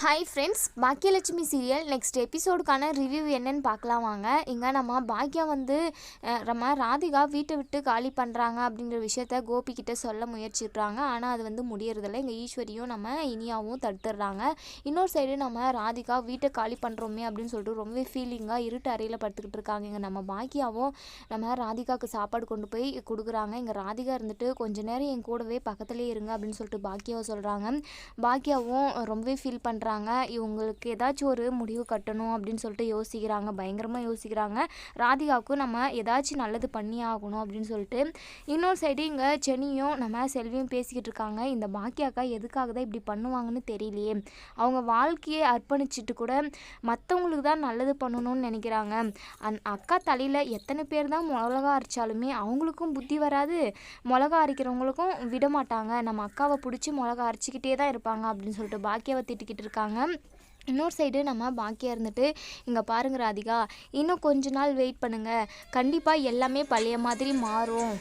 Hi friends Baakiyalakshmi serial next எபிசோடுக்கான review என்னன்னு பார்க்கலாம் வாங்க. இங்கே நம்ம பாக்கியா வந்து நம்ம ராதிகா வீட்டை விட்டு காலி பண்ணுறாங்க அப்படிங்கிற விஷயத்த கோபிக்கிட்ட சொல்ல முயற்சிடுறாங்க ஆனால் அது வந்து முடியறதில்ல. இங்கே ஈஸ்வரியும் நம்ம இனியாவும் தடுத்துடுறாங்க. இன்னொரு சைடு நம்ம ராதிகா வீட்டை காலி பண்ணுறோமே அப்படின்னு சொல்லிட்டு ரொம்பவே ஃபீலிங்காக இருட்டு அறையில் படுத்துக்கிட்டு இருக்காங்க. இங்கே நம்ம பாக்கியாவும் நம்ம ராதிகாவுக்கு சாப்பாடு கொண்டு போய் கொடுக்குறாங்க. இங்கே ராதிகா இருந்துட்டு கொஞ்ச நேரம் என் கூடவே பக்கத்துலேயே இருங்க அப்படின்னு சொல்லிட்டு பாக்கியாவை சொல்கிறாங்க பாக்கியாவும் ரொம்பவே ஃபீல் பண்ணுறாங்க இவங்களுக்கு ஏதாச்சும் ஒரு முடிவு கட்டணும் அப்படின்னு சொல்லிட்டு யோசிக்கிறாங்க பயங்கரமாக யோசிக்கிறாங்க. ராதிகாவுக்கும் நம்ம ஏதாச்சும் நல்லது பண்ணி ஆகணும் அப்படின்னு சொல்லிட்டு இன்னொரு சைடு இங்கே செனியும் நம்ம செல்வியும் பேசிக்கிட்டு இருக்காங்க. இந்த பாக்கியாக்கா எதுக்காக தான் இப்படி பண்ணுவாங்கன்னு தெரியலையே. அவங்க வாழ்க்கையை அர்ப்பணிச்சிட்டு கூட மற்றவங்களுக்கு தான் நல்லது பண்ணணும்னு நினைக்கிறாங்க. அந் அக்கா தலையில் எத்தனை பேர் தான் மிளகா அரைச்சாலுமே அவங்களுக்கும் புத்தி வராது. மிளகா அரைக்கிறவங்களுக்கும் விட மாட்டாங்க நம்ம அக்காவை பிடிச்சி மிளகா அரைச்சிக்கிட்டே தான் இருப்பாங்க அப்படின்னு சொல்லிட்டு பாக்கியாவை திட்டிக்கிட்டு இருக்காங்க. இன்னொரு சைடு நம்ம பாக்கியாக இருந்துட்டு இங்கே பாருங்க ராதிகா இன்னும் கொஞ்ச நாள் வெயிட் பண்ணுங்கள் கண்டிப்பாக எல்லாமே பழைய மாதிரி மாறும்.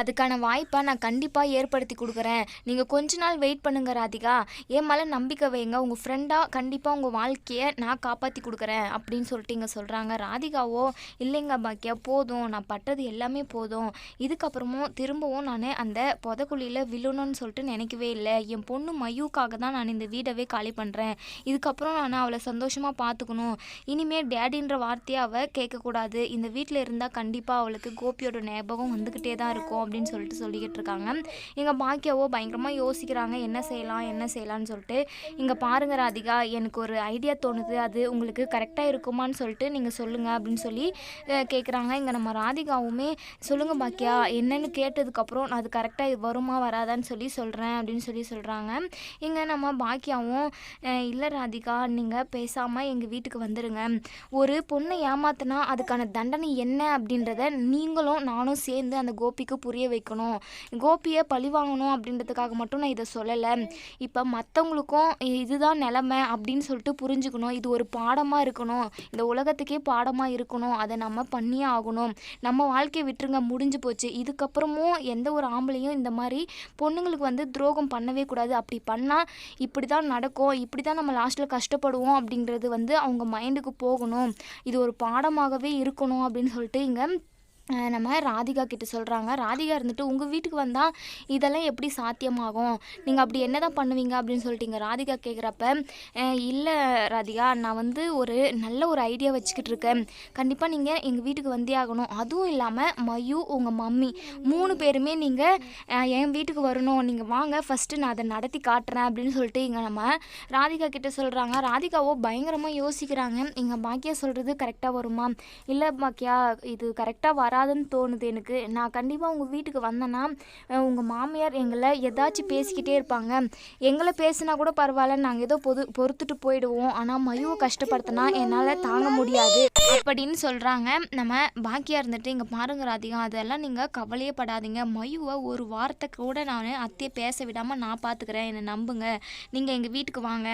அதுக்கான வாய்ப்பை நான் கண்டிப்பாக ஏற்படுத்தி கொடுக்குறேன். நீங்கள் கொஞ்ச நாள் வெயிட் பண்ணுங்க ராதிகா. என் மேலே நம்பிக்கை வைங்க. உங்கள் ஃப்ரெண்டாக கண்டிப்பாக உங்கள் வாழ்க்கையை நான் காப்பாற்றி கொடுக்குறேன் அப்படின்னு சொல்லிட்டு இங்கே சொல்கிறாங்க ராதிகாவோ இல்லைங்க பாக்கியா போதும். நான் பட்டது எல்லாமே போதும். இதுக்கப்புறமும் திரும்பவும் நான் அந்த புதக்குழியில் விழணும்னு சொல்லிட்டு நினைக்கவே இல்லை. என் பொண்ணு மயூக்காக தான் நான் இந்த வீடவே காலி பண்ணுறேன் இதுக்கப்புறம் நான் அவளை சந்தோஷமாக பார்த்துக்கணும் இனிமேல் டேடின்ற வார்த்தையை அவள் கேட்கக்கூடாது. இந்த வீட்டில் இருந்தால் கண்டிப்பாக அவளுக்கு கோபியோட ஞாபகம் வந்துக்கிட்டே தான் இருக்கும். அப்படின்னு சொல்லிட்டு சொல்லிக்கிட்டு இருக்காங்க. எங்கள் பாக்கியாவோ பயங்கரமாக யோசிக்கிறாங்க. என்ன செய்யலாம் என்ன செய்யலாம்னு சொல்லிட்டு. இங்கே பாருங்க ராதிகா எனக்கு ஒரு ஐடியா தோணுது. அது உங்களுக்கு கரெக்டாக இருக்குமான்னு சொல்லிட்டு நீங்கள் சொல்லுங்கள் அப்படின்னு சொல்லி கேட்குறாங்க இங்கே நம்ம ராதிகாவுமே சொல்லுங்கள் பாக்கியா என்னன்னு கேட்டதுக்கப்புறம் நான் அது கரெக்டாக வருமா வராதான்னு சொல்லி சொல்கிறேன் அப்படின்னு சொல்லி சொல்கிறாங்க இங்கே நம்ம பாக்கியாவும் இல்லை ராதிகா நீங்கள் பேசாமல் எங்கள் வீட்டுக்கு வந்துடுங்க ஒரு பொண்ணை ஏமாத்தினா அதுக்கான தண்டனை என்ன? அப்படின்றத நீங்களும் நானும் சேர்ந்து அந்த கோபிக்கு புரிய புரிய வைக்கணும். கோபியை பழி வாங்கணும் அப்படின்றதுக்காக மட்டும் நான் இதை சொல்லலை. இப்போ மற்றவங்களுக்கும் இதுதான் நிலமை அப்படின்னு சொல்லிட்டு புரிஞ்சுக்கணும். இது ஒரு பாடமாக இருக்கணும். இந்த உலகத்துக்கே பாடமாக இருக்கணும். அதை நம்ம பண்ணியே ஆகணும். நம்ம வாழ்க்கையை விட்டுருங்க முடிஞ்சு போச்சு. இதுக்கப்புறமும் எந்த ஒரு ஆம்பளையும் இந்த மாதிரி பொண்ணுங்களுக்கு வந்து துரோகம் பண்ணவே கூடாது. அப்படி பண்ணால் இப்படி தான் நடக்கும். இப்படி தான் நம்ம லாஸ்ட்டில் கஷ்டப்படுவோம் அப்படிங்கிறது வந்து அவங்க மைண்டுக்கு போகணும். இது ஒரு பாடமாகவே இருக்கணும் அப்படின்னு சொல்லிட்டு இங்கே நம்ம ராதிகா கிட்ட சொல்கிறாங்க ராதிகா இருந்துட்டு உங்கள் வீட்டுக்கு வந்தால் இதெல்லாம் எப்படி சாத்தியமாகும்? நீங்கள் அப்படி என்ன தான் பண்ணுவீங்க? அப்படின்னு சொல்லிட்டு இங்கே ராதிகா கேட்குறப்ப இல்லை ராதிகா நான் வந்து ஒரு நல்ல ஒரு ஐடியா வச்சுக்கிட்டு இருக்கேன். கண்டிப்பாக நீங்கள் எங்கள் வீட்டுக்கு வந்தே ஆகணும். அதுவும் இல்லாமல் மயு உங்கள் மம்மி மூணு பேருமே நீங்கள் என் வீட்டுக்கு வரணும். நீங்கள் வாங்க ஃபஸ்ட்டு நான் அதை நடத்தி காட்டுறேன். அப்படின்னு சொல்லிட்டு இங்கே நம்ம ராதிகா கிட்ட சொல்கிறாங்க ராதிகாவோ பயங்கரமாக யோசிக்கிறாங்க. இங்கே பாக்கியா சொல்கிறது கரெக்டாக வருமா? இல்லை பாக்கியா இது கரெக்டாக வராதுன்னு தோணுது எனக்கு. நான் கண்டிப்பாக உங்கள் வீட்டுக்கு வந்தேன்னா உங்கள் மாமியார் எங்களை ஏதாச்சும் பேசிக்கிட்டே இருப்பாங்க. எங்களை பேசினா கூட பரவாயில்ல நாங்கள் ஏதோ பொது பொறுத்துட்டு போயிடுவோம். ஆனால் மயுவை கஷ்டப்படுத்தினா என்னால் தாங்க முடியாது அப்படின்னு சொல்கிறாங்க நம்ம பாக்கியாக இருந்துட்டு இங்கே பாருங்க ராதிகா அதெல்லாம் நீங்கள் கவலையே படாதீங்க. மயுவை ஒரு வார்த்தை கூட நான் அத்தையை பேச விடாமல் நான் பார்த்துக்கிறேன் என்னை நம்புங்க. நீங்கள் எங்கள் வீட்டுக்கு வாங்க.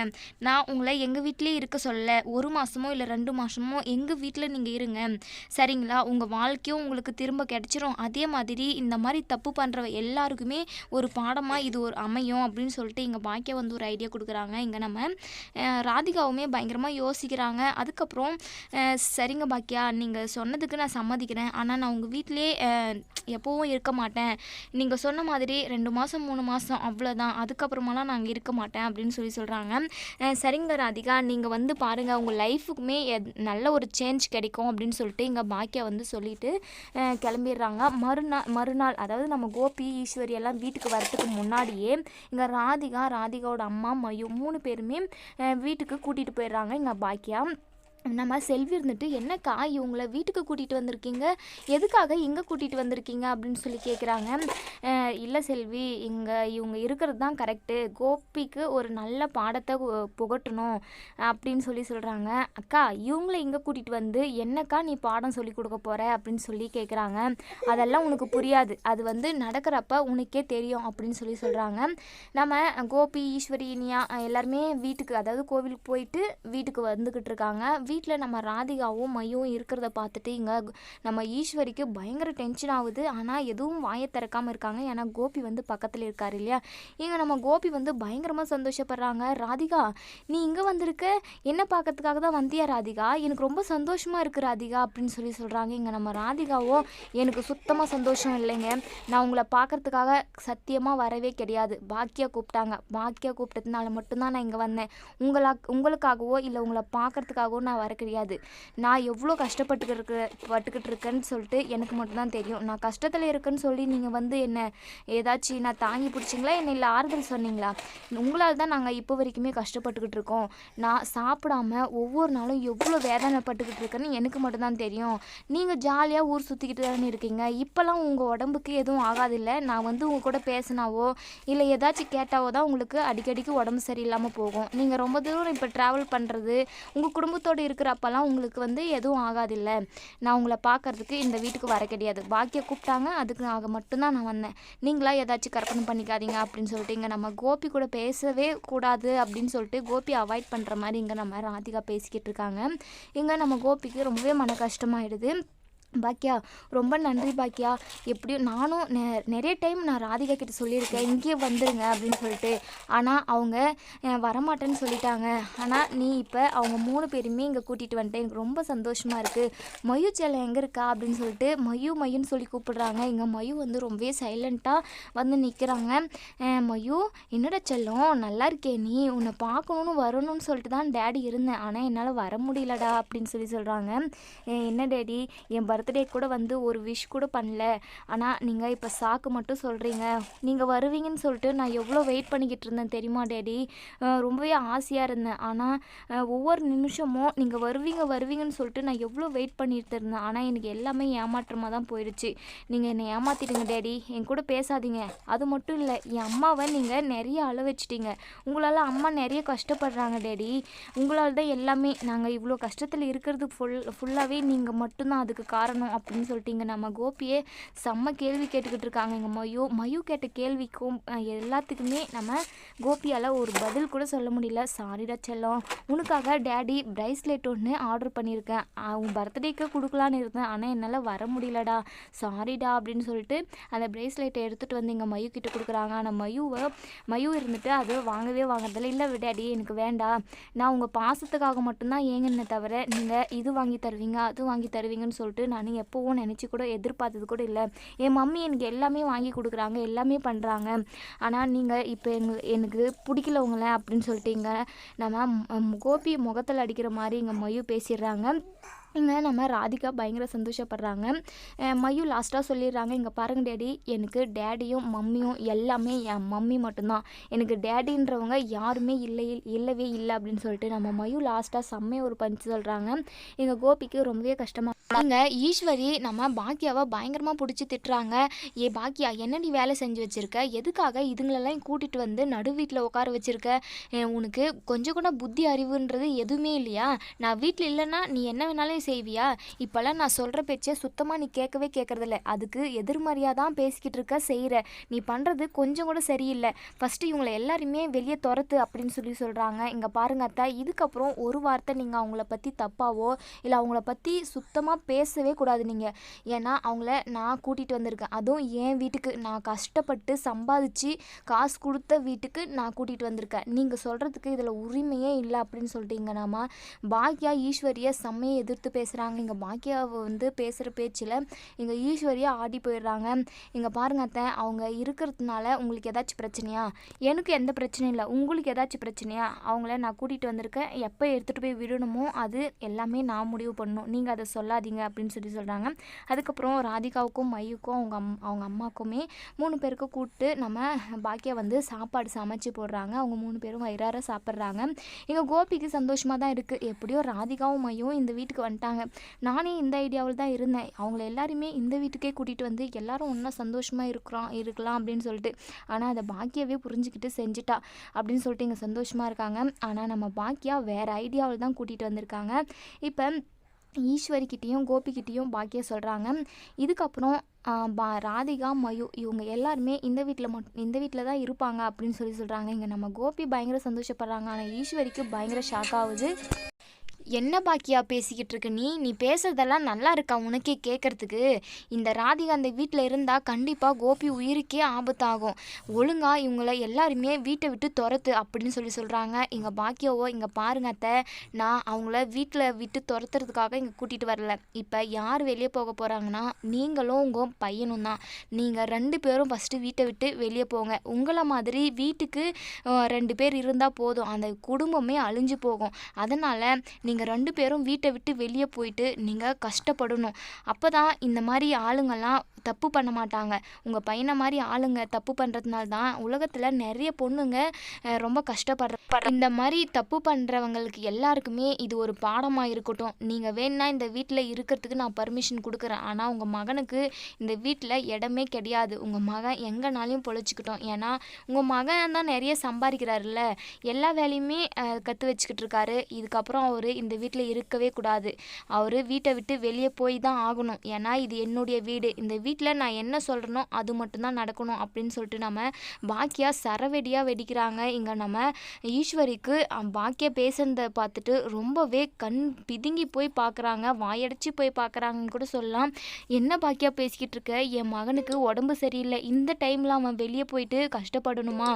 நான் உங்களை எங்கள் வீட்டிலே இருக்க சொல்ல ஒரு மாதமோ இல்லை ரெண்டு மாதமோ எங்கள் வீட்டில் நீங்கள் இருங்க. சரிங்களா? உங்கள் வாழ்க்கையும் உங்களுக்கு திரும்ப கிடைச்சிரும். அதே மாதிரி இந்த மாதிரி தப்பு பண்ணுற எல்லாருக்குமே ஒரு பாடமாக இது ஒரு அமையும் அப்படின்னு சொல்லிட்டு இங்கே பாக்கியா வந்து ஒரு ஐடியா கொடுக்குறாங்க. இங்கே நம்ம ராதிகாவுமே பயங்கரமாக யோசிக்கிறாங்க. அதுக்கப்புறம் சரிங்க பாக்கியா நீங்கள் சொன்னதுக்கு நான் சம்மதிக்கிறேன். ஆனால் நான் உங்கள் வீட்டிலே எப்போவும் இருக்க மாட்டேன். நீங்கள் சொன்ன மாதிரி ரெண்டு மாதம் மூணு மாதம் அவ்வளோதான் அதுக்கப்புறமாலாம் நாங்கள் இருக்க மாட்டேன் அப்படின்னு சொல்லி சொல்கிறாங்க சரிங்க ராதிகா நீங்கள் வந்து பாருங்கள் உங்கள் லைஃபுக்குமே எத்- நல்ல ஒரு சேஞ்ச் கிடைக்கும் அப்படின்னு சொல்லிட்டு இங்கே பாக்கியா வந்து சொல்லிட்டு கிளம்பிடுறாங்க. மறுநாள் மறுநாள் அதாவது நம்ம கோபி ஈஸ்வரி எல்லாம் வீட்டுக்கு வரத்துக்கு முன்னாடியே இங்கே ராதிகா ராதிகாவோட அம்மா மயு மூணு பேருமே வீட்டுக்கு கூட்டிகிட்டு போயிடுறாங்க. இங்கே பாக்கியா. நம்ம செல்வி இருந்துட்டு என்னக்கா இவங்கள வீட்டுக்கு கூட்டிகிட்டு வந்திருக்கீங்க? எதுக்காக இங்கே கூட்டிகிட்டு வந்திருக்கீங்க? அப்படின்னு சொல்லி கேட்குறாங்க இல்லை செல்வி இங்கே இவங்க இருக்கிறது தான் கரெக்டு கோபிக்கு ஒரு நல்ல பாடத்தை புகட்டணும். அப்படின்னு சொல்லி சொல்கிறாங்க அக்கா இவங்கள இங்கே கூட்டிகிட்டு வந்து என்னக்கா நீ பாடம் சொல்லி கொடுக்க போகிற அப்படின்னு சொல்லி கேட்குறாங்க அதெல்லாம் உனக்கு புரியாது. அது வந்து நடக்கிறப்ப உனக்கே தெரியும். அப்படின்னு சொல்லி சொல்கிறாங்க நம்ம கோபி ஈஸ்வரி இனியா எல்லாருமே வீட்டுக்கு அதாவது கோவிலுக்கு போயிட்டு வீட்டுக்கு வந்துக்கிட்டு இருக்காங்க. வீ வீட்டில் நம்ம ராதிகாவும் மையும் இருக்கிறத பார்த்துட்டு இங்கே நம்ம ஈஸ்வரிக்கு பயங்கர டென்ஷன் ஆகுது. ஆனால் எதுவும் வாயை திறக்காமல் இருக்காங்க. ஏன்னா கோபி வந்து பக்கத்தில் இருக்கார் இல்லையா? இங்கே நம்ம கோபி வந்து பயங்கரமாக சந்தோஷப்படுறாங்க. ராதிகா நீ இங்கே வந்திருக்க? என்ன பார்க்கறதுக்காக தான் வந்தியா ராதிகா? எனக்கு ரொம்ப சந்தோஷமாக இருக்குது ராதிகா அப்படின்னு சொல்லி சொல்கிறாங்க இங்கே நம்ம ராதிகாவோ எனக்கு சுத்தமாக சந்தோஷம் இல்லைங்க. நான் உங்களை பார்க்கறதுக்காக சத்தியமாக வரவே கிடையாது. பாக்கியா கூப்பிட்டாங்க. பாக்கியா கூப்பிட்டதுனால மட்டும்தான் நான் இங்கே வந்தேன். உங்களா உங்களுக்காகவோ இல்லை உங்களை பார்க்கறதுக்காகவோ நான் வர கிடையாது. நான் எவ்வளோ கஷ்டப்பட்டுக்கிட்டு இருக்க பட்டுக்கிட்டு இருக்கேன்னு சொல்லிட்டு எனக்கு மட்டும்தான் தெரியும். நான் கஷ்டத்தில் இருக்கேன்னு சொல்லி நீங்கள் வந்து என்ன ஏதாச்சும் நான் தாங்கி பிடிச்சிங்களா? என்ன இல்லை ஆறுதல் சொன்னீங்களா? உங்களால் தான் நாங்கள் இப்போ வரைக்குமே கஷ்டப்பட்டுக்கிட்டு இருக்கோம் நான் சாப்பிடாம ஒவ்வொரு நாளும் எவ்வளோ வேதனைப்பட்டுக்கிட்டு இருக்கேன்னு எனக்கு மட்டும்தான் தெரியும். நீங்கள் ஜாலியாக ஊர் சுற்றிக்கிட்டு தானே இருக்கீங்க. இப்போல்லாம் உங்கள் உடம்புக்கு எதுவும் ஆகாதில்ல. நான் வந்து உங்கள் கூட பேசினாவோ இல்லை ஏதாச்சும் கேட்டாவோ தான் உங்களுக்கு அடிக்கடிக்கு உடம்பு சரியில்லாமல் போகும். நீங்கள் ரொம்ப தூரம் இப்போ ட்ராவல் பண்ணுறது உங்கள் குடும்பத்தோடு இருக்கிறப்பெல்லாம் உங்களுக்கு வந்து எதுவும் ஆகாதில்ல. நான் உங்களை பார்க்கறதுக்கு இந்த வீட்டுக்கு வர கிடையாது. பாக்கிய கூப்பிட்டாங்க அதுக்கு ஆக மட்டும்தான் நான் வந்தேன். நீங்களா ஏதாச்சும் கற்பனை பண்ணிக்காதீங்க அப்படின்னு சொல்லிட்டு இங்கே நம்ம கோபி கூட பேசவே கூடாது அப்படின்னு சொல்லிட்டு கோபி அவாய்ட் பண்ணுற மாதிரி இங்கே நம்ம ராதிகா பேசிக்கிட்டு இருக்காங்க. இங்கே நம்ம கோபிக்கு ரொம்பவே மன கஷ்டமாயிடுது. பாக்கியா ரொம்ப நன்றி பாக்கியா எப்படியும் நானும் நெ நிறைய டைம் நான் ராதிகா கிட்ட சொல்லியிருக்கேன். இங்கேயே வந்துடுங்க அப்படின்னு சொல்லிட்டு. ஆனால் அவங்க வரமாட்டேன்னு சொல்லிட்டாங்க. ஆனால் நீ இப்போ அவங்க மூணு பேருமே இங்கே கூட்டிகிட்டு வந்துட்டேன். எனக்கு ரொம்ப சந்தோஷமாக இருக்குது மயு செல்லம் எங்கே இருக்கா அப்படின்னு சொல்லிட்டு மயு மயுன்னு சொல்லி கூப்பிடுறாங்க. இங்கே மயு வந்து ரொம்பவே சைலண்ட்டாக வந்து நிற்கிறாங்க மயு என்னடா செல்லம்? நல்லா இருக்கே நீ. உன்னை பார்க்கணுன்னு வரணும்னு சொல்லிட்டு தான் டேடி இருந்தேன். ஆனால் என்னால் வர முடியலடா அப்படின்னு சொல்லி சொல்கிறாங்க என்ன டேடி என் பர்த்டே கூட வந்து ஒரு விஷ் கூட பண்ணல. ஆனால் நீங்கள் இப்போ சாக்கு மட்டும் சொல்கிறீங்க நீங்கள் வருவீங்கன்னு சொல்லிட்டு நான் எவ்வளோ வெயிட் பண்ணிக்கிட்டு இருந்தேன் தெரியுமா டேடி? ரொம்பவே ஆசையாக இருந்தேன். ஆனால் ஒவ்வொரு நிமிஷமும் நீங்கள் வருவீங்க வருவீங்கன்னு சொல்லிட்டு நான் எவ்வளோ வெயிட் பண்ணிட்டு இருந்தேன். ஆனால் எனக்கு எல்லாமே ஏமாற்றமாக தான் போயிடுச்சு. நீங்கள் என்னை ஏமாத்திட்டீங்க டேடி. என் கூட பேசாதீங்க. அது மட்டும் இல்லை என் அம்மாவை நீங்கள் நிறைய அழ வச்சிட்டீங்க உங்களால் அம்மா நிறைய கஷ்டப்படுறாங்க டேடி. உங்களால் தான் எல்லாமே. நாங்கள் இவ்வளோ கஷ்டத்தில் இருக்கிறது ஃபுல் ஃபுல்லாகவே நீங்கள் மட்டும்தான். அதுக்கு காரணம் அப்படின்னு சொல்லிட்டீங்க. நம்ம கோபியே செம்ம கேள்வி கேட்டுக்கிட்டு இருக்காங்க. எங்கள் மயோ மயு கேட்ட கேள்விக்கும் எல்லாத்துக்குமே நம்ம கோபியால் ஒரு பதில் கூட சொல்ல முடியல. சாரிடா செல்லம். உனக்காக டேடி ப்ரைஸ்லெட் ஒன்று ஆர்டர் பண்ணியிருக்கேன். உன் பர்த்டேக்கு கொடுக்கலான்னு இருந்தேன். ஆனால் என்னால் வர முடியலடா. சாரிடா அப்படின்னு சொல்லிட்டு அந்த ப்ரைஸ்லெட்டை எடுத்துகிட்டு வந்து எங்கள் மயு கிட்ட கொடுக்குறாங்க. ஆனால் மயுவை மயு இருந்துட்டு அது வாங்கவே வாங்குறதில்ல. இல்லை டேடி எனக்கு வேண்டாம் நான் உங்கள் பாசத்துக்காக மட்டும்தான் ஏங்கன்னு தவிர நீங்கள் இது வாங்கி தருவீங்க அது வாங்கி தருவீங்கன்னு சொல்லிட்டு நான் எப்போவும் நினச்சி கூட எதிர்பார்த்தது கூட இல்லை. என் மம்மி எனக்கு எல்லாமே வாங்கி கொடுக்குறாங்க எல்லாமே பண்ணுறாங்க ஆனால் நீங்கள் இப்போ எங்க எனக்கு பிடிக்கலவங்கள அப்படின்னு சொல்லிட்டீங்க. நம்ம கோபி முகத்தில் அடிக்கிற மாதிரி எங்கள் மயு பேசிடுறாங்க. இங்கே நம்ம ராதிகா பயங்கர சந்தோஷப்படுறாங்க. அஹ் லாஸ்ட்டாக சொல்லிடுறாங்க. இங்கே பாருங்க டேடி எனக்கு டேடியும் மம்மியும் எல்லாமே என் மம்மி மட்டும்தான். எனக்கு டேடின்றவங்க யாருமே இல்லை இல்லவே இல்லை அப்படின்னு சொல்லிட்டு நம்ம மயு லாஸ்ட்டாக செம்மையாக ஒரு பஞ்சு சொல்கிறாங்க எங்கள் கோபிக்கு ரொம்பவே கஷ்டமாக இங்கே ஈஸ்வரி நம்ம பாக்கியாவை பயங்கரமாக பிடிச்சி திட்டுறாங்க. ஏ பாக்கியா என்ன நீ வேலை செஞ்சு வச்சுருக்க? எதுக்காக இதுங்களெல்லாம் கூட்டிகிட்டு வந்து நடு வீட்டில் உட்கார வச்சுருக்க? உனக்கு கொஞ்சம் கூட புத்தி அறிவுன்றது எதுவுமே இல்லையா? நான் வீட்டில் இல்லைன்னா நீ என்ன வேணாலும் செய்வியா? இப்போல்லாம் நான் சொல்கிற பேச்சை சுத்தமாக நீ கேட்கவே கேட்குறதில்ல. அதுக்கு எதிர்மறையாக தான் பேசிக்கிட்டு இருக்க செய்கிற நீ பண்ணுறது கொஞ்சம் கூட சரியில்லை. ஃபஸ்ட்டு இவங்களை எல்லாருமே வெளியே துரத்து அப்படின்னு சொல்லி சொல்கிறாங்க இங்கே பாருங்க அத்தா இதுக்கப்புறம் ஒரு வார்த்தை நீங்கள் அவங்கள பற்றி தப்பாவோ இல்லை அவங்கள பற்றி சுத்தமாக பேசவே கூடாது நீங்கள் ஏன்னா அவங்கள நான் கூட்டிகிட்டு வந்திருக்கேன். அதுவும் என் வீட்டுக்கு. நான் கஷ்டப்பட்டு சம்பாதிச்சு காசு கொடுத்த வீட்டுக்கு நான் கூட்டிகிட்டு வந்திருக்கேன். நீங்கள் சொல்கிறதுக்கு இதில் உரிமையே இல்லை அப்படின்னு சொல்லிட்டீங்க நாம ஈஸ்வரியை செம்மையை எதிர்த்து பேசுகிறாங்க இங்கே பாக்கியாவை வந்து பேசுகிற பேச்சில் இங்கே ஈஸ்வரியாக ஆடி போயிடுறாங்க. இங்கே பாருங்க அத்தை அவங்க இருக்கிறதுனால உங்களுக்கு ஏதாச்சும் பிரச்சனையா? எனக்கு எந்த பிரச்சனையும் இல்லை. உங்களுக்கு ஏதாச்சும் பிரச்சனையா? அவங்கள நான் கூட்டிகிட்டு வந்திருக்கேன். எப்போ எடுத்துகிட்டு போய் விடணுமோ அது எல்லாமே நான் முடிவு பண்ணணும். நீங்கள் அதை சொல்லாதீங்க அப்படின்னு சொல்லி சொல்கிறாங்க அதுக்கப்புறம் ராதிகாவுக்கும் மையுக்கும் அவங்க அம் அவங்க அம்மாவுக்குமே மூணு பேருக்கு கூப்பிட்டு நம்ம பாக்கியா வந்து சாப்பாடு சமைச்சு போடுறாங்க. அவங்க மூணு பேரும் வயிறார சாப்பிட்றாங்க. எங்கள் கோபிக்கு சந்தோஷமாக தான் இருக்குது எப்படியோ ராதிகாவும் மையும் இந்த வீட்டுக்கு வந்து வந்துட்டாங்க நானே இந்த ஐடியாவில் தான் இருந்தேன். அவங்கள எல்லாருமே இந்த வீட்டுக்கே கூட்டிகிட்டு வந்து எல்லாரும் ஒன்றா சந்தோஷமாக இருக்கிறோம் இருக்கலாம் அப்படின்னு சொல்லிட்டு. ஆனால் அதை பாக்கியாவே புரிஞ்சுக்கிட்டு செஞ்சுட்டா அப்படின்னு சொல்லிட்டு இங்கே சந்தோஷமாக இருக்காங்க. ஆனால் நம்ம பாக்கியா வேறு ஐடியாவில் தான் கூட்டிகிட்டு வந்திருக்காங்க. இப்போ ஈஸ்வரிக்கிட்டேயும் கோபிக்கிட்டேயும் பாக்கியா சொல்கிறாங்க இதுக்கப்புறம் பா ராதிகா மயு இவங்க எல்லாருமே இந்த வீட்டில் மட் இந்த வீட்டில் தான் இருப்பாங்க அப்படின்னு சொல்லி சொல்கிறாங்க இங்கே நம்ம கோபி பயங்கர சந்தோஷப்படுறாங்க. ஆனால் ஈஸ்வரிக்கு பயங்கர ஷாக் ஆகுது. என்ன பாக்கியா பேசிக்கிட்டு இருக்க நீ? நீ பேசுறதெல்லாம் நல்லா இருக்கா உனக்கே கேட்கறதுக்கு இந்த ராதிகா அந்த வீட்டில் இருந்தால் கண்டிப்பாக கோபி உயிருக்கே ஆபத்தாகும். ஒழுங்கா இவங்கள எல்லாருமே வீட்டை விட்டு துரத்து அப்படின்னு சொல்லி சொல்கிறாங்க இங்கே பாக்கியாவோ இங்கே பாருங்க அத்தை. நான் அவங்கள வீட்டில் விட்டு துரத்துறதுக்காக இங்கே கூட்டிகிட்டு வரல. இப்போ யார் வெளியே போக போகிறாங்கன்னா நீங்களும் உங்கள் பையனும் தான். நீங்கள் ரெண்டு பேரும் ஃபஸ்ட்டு வீட்டை விட்டு வெளியே போங்க. உங்களை மாதிரி வீட்டுக்கு ரெண்டு பேர் இருந்தால் போதும். அந்த குடும்பமே அழிஞ்சு போகும். அதனால் நீங்கள் ரெண்டு பேரும் வீட்டை விட்டு வெளியே போயிட்டு நீங்கள் கஷ்டப்படணும். அப்போ தான் இந்த மாதிரி ஆளுங்கள்லாம் தப்பு பண்ண மாட்டாங்க. உங்கள் பையனை மாதிரி ஆளுங்க தப்பு பண்ணுறதுனால தான் உலகத்தில் நிறைய பொண்ணுங்க ரொம்ப கஷ்டப்படுற இந்த மாதிரி தப்பு பண்ணுறவங்களுக்கு எல்லாருக்குமே இது ஒரு பாடமாக இருக்கட்டும். நீங்கள் வேணா இந்த வீட்டில் இருக்கிறதுக்கு நான் பர்மிஷன் கொடுக்குறேன். ஆனால் உங்கள் மகனுக்கு இந்த வீட்டில் இடமே கிடையாது. உங்கள் மகன் எங்கேனாலையும் பொழைச்சிக்கிட்டோம். ஏன்னா உங்கள் மகன் தான் நிறைய சம்பாதிக்கிறாருல்ல. எல்லா வேலையுமே கற்று வச்சுக்கிட்டு இருக்காரு. இதுக்கப்புறம் அவர் இந்த இந்த வீட்டில் இருக்கவே கூடாது. அவர் வீட்டை விட்டு வெளியே போய் தான் ஆகணும். ஏன்னா இது என்னுடைய வீடு. இந்த வீட்டில் நான் என்ன சொல்கிறனோ அது மட்டும்தான் நடக்கணும் அப்படின்னு சொல்லிட்டு நம்ம பாக்கியா சரவெடியாக வெடிக்கிறாங்க. இங்கே நம்ம ஈஸ்வரிக்கு பாக்கியா பேசுனதை பார்த்துட்டு ரொம்பவே கண் பிதுங்கி போய் பார்க்குறாங்க வாயடைச்சு போய் பார்க்குறாங்கன்னு கூட சொல்லலாம். என்ன பாக்கியா பேசிக்கிட்டு இருக்க? என் மகனுக்கு உடம்பு சரியில்லை. இந்த டைமில் அவன் வெளியே போயிட்டு கஷ்டப்படணுமா?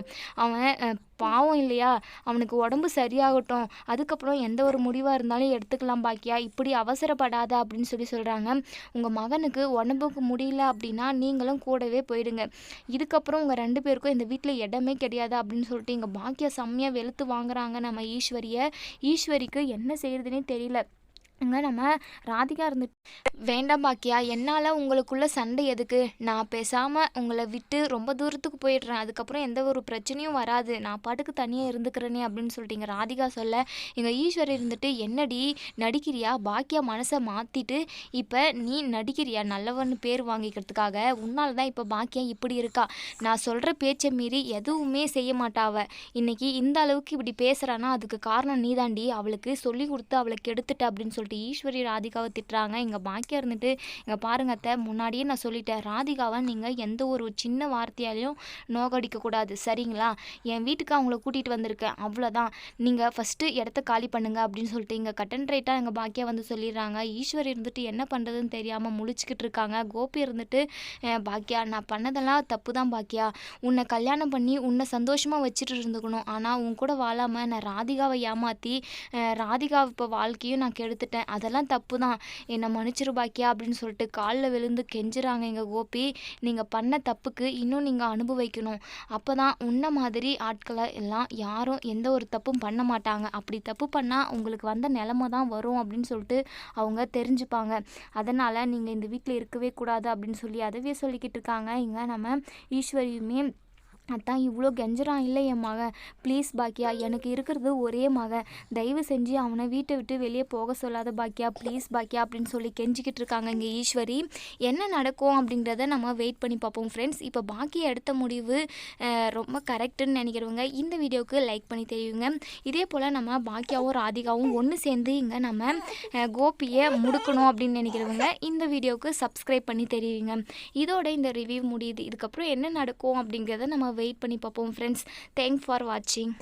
அவன் பாவம் இல்லையா? அவனுக்கு உடம்பு சரியாகட்டும். அதுக்கப்புறம் எந்த ஒரு முடிவாக இருந்தாலும் எடுத்துக்கலாம் பாக்கியா இப்படி அவசரப்படாத அப்படின்னு சொல்லி சொல்கிறாங்க உங்கள் மகனுக்கு உடம்புக்கு முடியல அப்படின்னா நீங்களும் கூடவே போயிடுங்க. இதுக்கப்புறம் உங்கள் ரெண்டு பேருக்கும் இந்த வீட்டில் இடமே கிடையாது அப்படின்னு சொல்லிட்டு இங்கே பாக்கியா செம்மையாக வெளுத்து வாங்குறாங்க நம்ம ஈஸ்வரியை. ஈஸ்வரிக்கு என்ன செய்கிறதுனே தெரியல. இங்கே நம்ம ராதிகா இருந்து வேண்டாம் பாக்கியா. என்னால் உங்களுக்குள்ள சண்டை எதுக்கு? நான் பேசாமல் உங்களை விட்டு ரொம்ப தூரத்துக்கு போயிடுறேன். அதுக்கப்புறம் எந்த ஒரு பிரச்சனையும் வராது. நான் பாட்டுக்கு தனியாக இருந்துக்கிறேனே அப்படின்னு சொல்லிட்டு இங்கே ராதிகா சொல்ல எங்கள் ஈஸ்வர் இருந்துட்டு என்னடி நடிக்கிறியா? பாக்கியா மனசை மாற்றிட்டு இப்போ நீ நடிக்கிறியா? நல்லவன்னு பேர் வாங்கிக்கிறதுக்காக. உன்னால் தான் இப்போ பாக்கியா இப்படி இருக்கா? நான் சொல்கிற பேச்சை மீறி எதுவுமே செய்ய மாட்டாவ இன்னைக்கு இந்த அளவுக்கு இப்படி பேசுகிறான்னா அதுக்கு காரணம் நீதாண்டி. அவளுக்கு சொல்லி கொடுத்து அவளை கெடுத்துட்ட அப்படின்னு சொல்லிட்டு ஈஸ்வரி ராதிகாவை திட்டுறாங்க. இங்கே பாக்கியா இருந்துட்டு இங்கே பாருங்க அத்தை முன்னாடியே நான் சொல்லிட்டேன். ராதிகாவை நீங்கள் எந்த ஒரு சின்ன வார்த்தையாலையும் நோகடிக்கக்கூடாது சரிங்களா? என் வீட்டுக்கு அவங்கள கூட்டிகிட்டு வந்திருக்கேன். அவ்வளோதான் நீங்கள் ஃபஸ்ட்டு இடத்த காலி பண்ணுங்க அப்படின்னு சொல்லிட்டு இங்கே கட்டன் ரைட்டாக எங்கள் பாக்கியா வந்து சொல்லிடுறாங்க. ஈஸ்வரி இருந்துட்டு என்ன பண்ணுறதுன்னு தெரியாமல் முழிச்சிக்கிட்டு இருக்காங்க. கோபி இருந்துட்டு பாக்கியா நான் பண்ணதெல்லாம் தப்பு தான் பாக்கியா. உன்னை கல்யாணம் பண்ணி உன்னை சந்தோஷமாக வச்சுட்டு இருந்துக்கணும். ஆனால் உன் கூட வாழாமல் நான் ராதிகாவை ஏமாற்றி ராதிகா இப்போ வாழ்க்கையும் நான் கெடுத்துட்டேன். அதெல்லாம் தப்பு தான் என்னை மன்னிச்சிரு பாக்கியா அப்படின்னு சொல்லிட்டு காலில் விழுந்து கெஞ்சுறாங்க எங்கள் கோபி. நீங்கள் பண்ண தப்புக்கு இன்னும் நீங்கள் அனுபவிக்கணும். அப்போ தான் உன்ன மாதிரி ஆட்களை எல்லாம் யாரும் எந்த ஒரு தப்பும் பண்ண மாட்டாங்க. அப்படி தப்பு பண்ணால் உங்களுக்கு வந்த நிலமை தான் வரும் அப்படின்னு சொல்லிட்டு அவங்க தெரிஞ்சுப்பாங்க. அதனால் நீங்கள் இந்த வீட்டில் இருக்கவே கூடாது அப்படின்னு சொல்லி அதவே சொல்லிக்கிட்டு இருக்காங்க. இங்கே நம்ம ஈஸ்வரியுமே அதான் இவ்வளோ கெஞ்சுறான். இல்லை என் மகன். ப்ளீஸ் பாக்கியா எனக்கு இருக்கிறது ஒரே மகன். தயவு செஞ்சு அவனை வீட்டை விட்டு வெளியே போக சொல்லாத பாக்கியா. ப்ளீஸ் பாக்கியா அப்படின்னு சொல்லி கெஞ்சிக்கிட்டு இருக்காங்க இங்கே ஈஸ்வரி. என்ன நடக்கும் அப்படிங்கிறத நம்ம வெயிட் பண்ணி பார்ப்போம் ஃப்ரெண்ட்ஸ் இப்போ பாக்கியா எடுத்த முடிவு ரொம்ப கரெக்டுன்னு நினைக்கிறவங்க இந்த வீடியோவுக்கு லைக் பண்ணி தெரியுங்க. இதே போல் நம்ம பாக்கியாவும் ராதிகாவும் ஒன்று சேர்ந்து இங்கே நம்ம கோபியை முடுக்கணும் அப்படின்னு நினைக்கிறவங்க இந்த வீடியோவுக்கு சப்ஸ்கிரைப் பண்ணி தெரியுங்க. இதோட இந்த ரிவ்யூ முடியுது. இதுக்கப்புறம் என்ன நடக்கும் அப்படிங்கிறத நம்ம வெயிட் பண்ணி பார்ப்போம் ஃப்ரெண்ட்ஸ் தேங்க்ஸ் ஃபார் வாட்சிங்